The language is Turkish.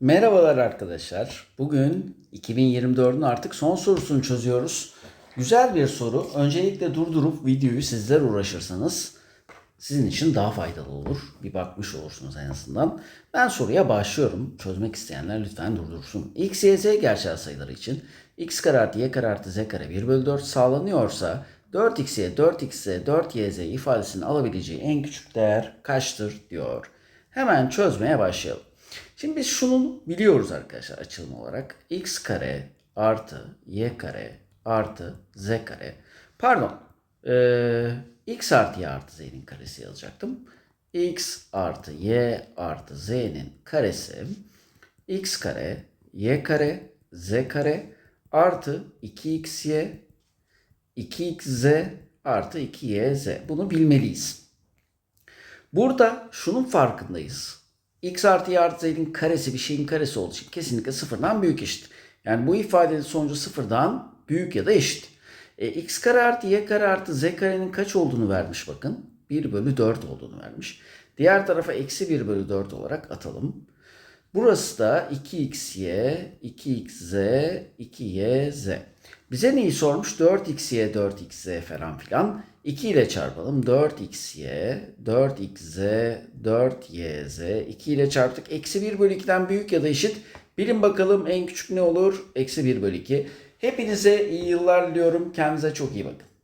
Merhabalar arkadaşlar. Bugün 2024'ün artık son sorusunu çözüyoruz. Güzel bir soru. Öncelikle durdurup videoyu sizler uğraşırsanız sizin için daha faydalı olur. Bir bakmış olursunuz en azından. Ben soruya başlıyorum. Çözmek isteyenler lütfen durdursun. x, y, z gerçel sayıları için x kare artı y kare artı z kare 1 bölü 4 sağlanıyorsa 4x'ye 4x'e 4yz ifadesini alabileceği en küçük değer kaçtır diyor. Hemen çözmeye başlayalım. Şimdi biz şunu biliyoruz arkadaşlar açılım olarak. x kare artı y kare artı z kare. Pardon. Ee, x artı y artı z'nin karesi yazacaktım. x artı y artı z'nin karesi x kare y kare z kare artı 2xy 2xz artı 2yz. Bunu bilmeliyiz. Burada şunun farkındayız. X artı y artı z'nin karesi bir şeyin karesi olduğu için kesinlikle sıfırdan büyük eşit. Yani bu ifadenin sonucu sıfırdan büyük ya da eşit. E, x kare artı y kare artı z karenin kaç olduğunu vermiş bakın. 1 bölü 4 olduğunu vermiş. Diğer tarafa eksi 1 bölü 4 olarak atalım. Burası da 2xy, 2xz, 2yz. Bize neyi sormuş? 4xy, 4xz falan filan. 2 ile çarpalım. 4xy, 4xz, 4yz. 2 ile çarptık. Eksi 1 bölü 2'den büyük ya da eşit. Bilin bakalım en küçük ne olur? Eksi 1 bölü 2. Hepinize iyi yıllar diliyorum. Kendinize çok iyi bakın.